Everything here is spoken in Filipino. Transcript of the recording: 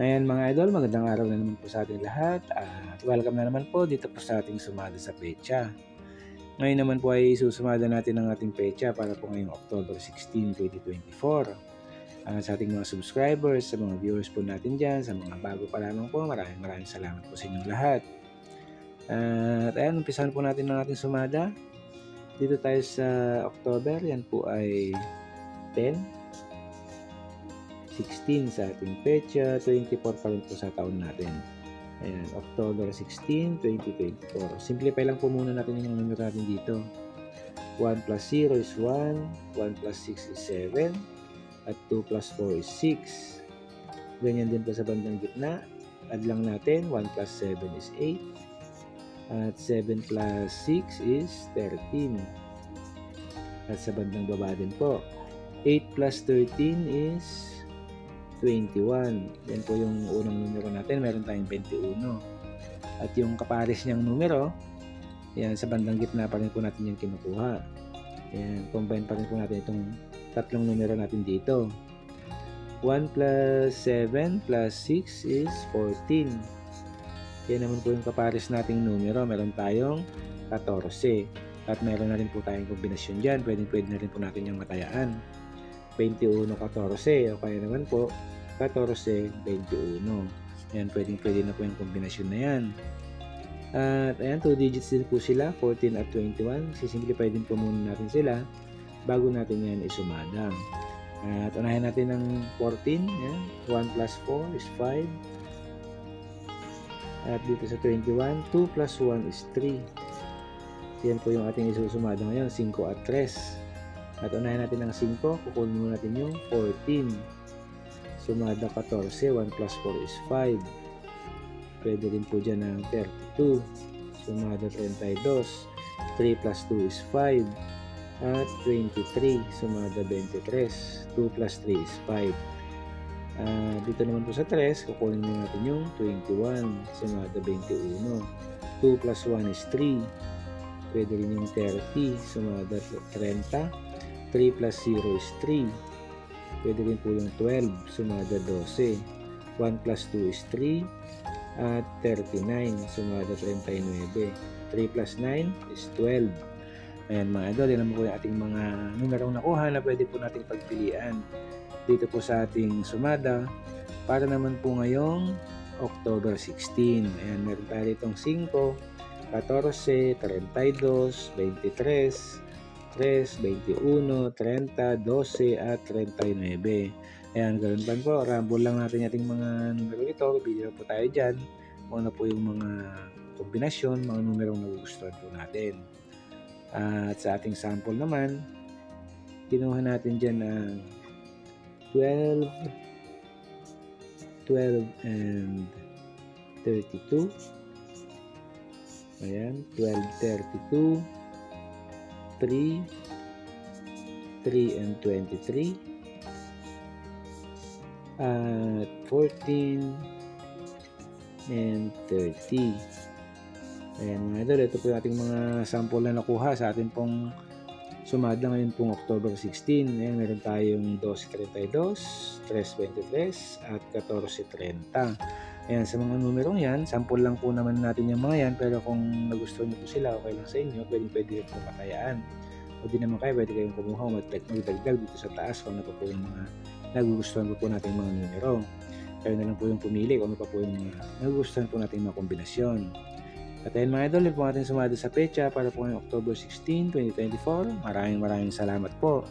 Ayan mga idol, magandang araw na naman po sa ating lahat at welcome na naman po dito po sa ating sumada sa pecha. Ngayon naman po ay susumada natin ang ating pecha para po ngayong October 16, 2024. Uh, sa ating mga subscribers, sa mga viewers po natin dyan, sa mga bago pa lamang po, maraming maraming salamat po sa inyong lahat. Uh, at ayan, umpisahan po natin ang ating sumada. Dito tayo sa October, yan po ay 10, 16 sa ating pecha, 24 pa rin po sa taon natin. Ayan, October 16, 2024. Simplify lang po muna natin yung numero natin dito. 1 plus 0 is 1, 1 plus 6 is 7, at 2 plus 4 is 6. Ganyan din po sa bandang gitna. Add lang natin, 1 plus 7 is 8, at 7 plus 6 is 13. At sa bandang baba din po, 8 plus 13 is 21. Yan po yung unang numero natin. Meron tayong 21. At yung kapares niyang numero, yan, sa bandang gitna pa rin po natin yung kinukuha. Yan, combine pa rin po natin itong tatlong numero natin dito. 1 plus 7 plus 6 is 14. Yan naman po yung kapares nating numero. Meron tayong 14. At meron na rin po tayong kombinasyon dyan. Pwede, pwede na rin po natin yung matayaan. 21, 14. O kaya naman po, 14, 21. Ayan, pwedeng pwede na po yung kombinasyon na yan. At ayan, 2 digits din po sila, 14 at 21. Sisimplify din po muna natin sila bago natin yan isumada. At unahin natin ng 14. Ayan, 1 plus 4 is 5. At dito sa 21, 2 plus 1 is 3. Yan po yung ating isusumada ngayon, 5 at 3. At unahin natin ng 5, kukunin muna natin yung 14. Sumada 14, 1 plus 4 is 5. Pwede rin po dyan ng 32. Sumada 32, 3 plus 2 is 5. At 23, sumada 23. 2 plus 3 is 5. Uh, dito naman po sa 3, kukunin mo natin yung 21, sumada 21. 2 plus 1 is 3. Pwede rin yung 30, sumada 30. 3 plus 0 is 3. Pwede rin po yung 12, sumada 12. 1 plus 2 is 3. At 39, sumada 39. 3 plus 9 is 12. Ayan mga idol, yan naman po yung ating mga numerong nakuha na pwede po nating pagpilian dito po sa ating sumada para naman po ngayong October 16. Ayan, meron tayo itong 5, 14, 32, 23, 3, 21, 30, 12, at 39. Ayan, ganun pa po. Rumble lang natin ating mga numero ito. Video po tayo dyan. Kung ano po yung mga kombinasyon, mga numerong nagugustuhan po natin. At sa ating sample naman, kinuha natin dyan ng 12, 12 and 32. Ayan, 12, 32, 3, 3 and 23, at 14 and 30. Ayan mga idol, ito po yung ating mga sample na nakuha sa ating pong sumada ngayon pong October 16. Ayan, meron tayong 12.32, 3.23 at 14.30. Ayan, sa mga numerong yan, sample lang po naman natin yung mga yan, pero kung nagustuhan nyo po sila, okay lang sa inyo, pwede pwede po patayaan. O di naman kayo, pwede kayong kumuha o magdagdag dito sa taas kung ano pa po yung mga nagugustuhan po po natin mga numero. Kayo na lang po yung pumili kung ano pa po yung mga nagugustuhan po natin mga kombinasyon. At ayun mga idol, yun po natin sumada sa pecha para po ngayong October 16, 2024. Maraming maraming salamat po.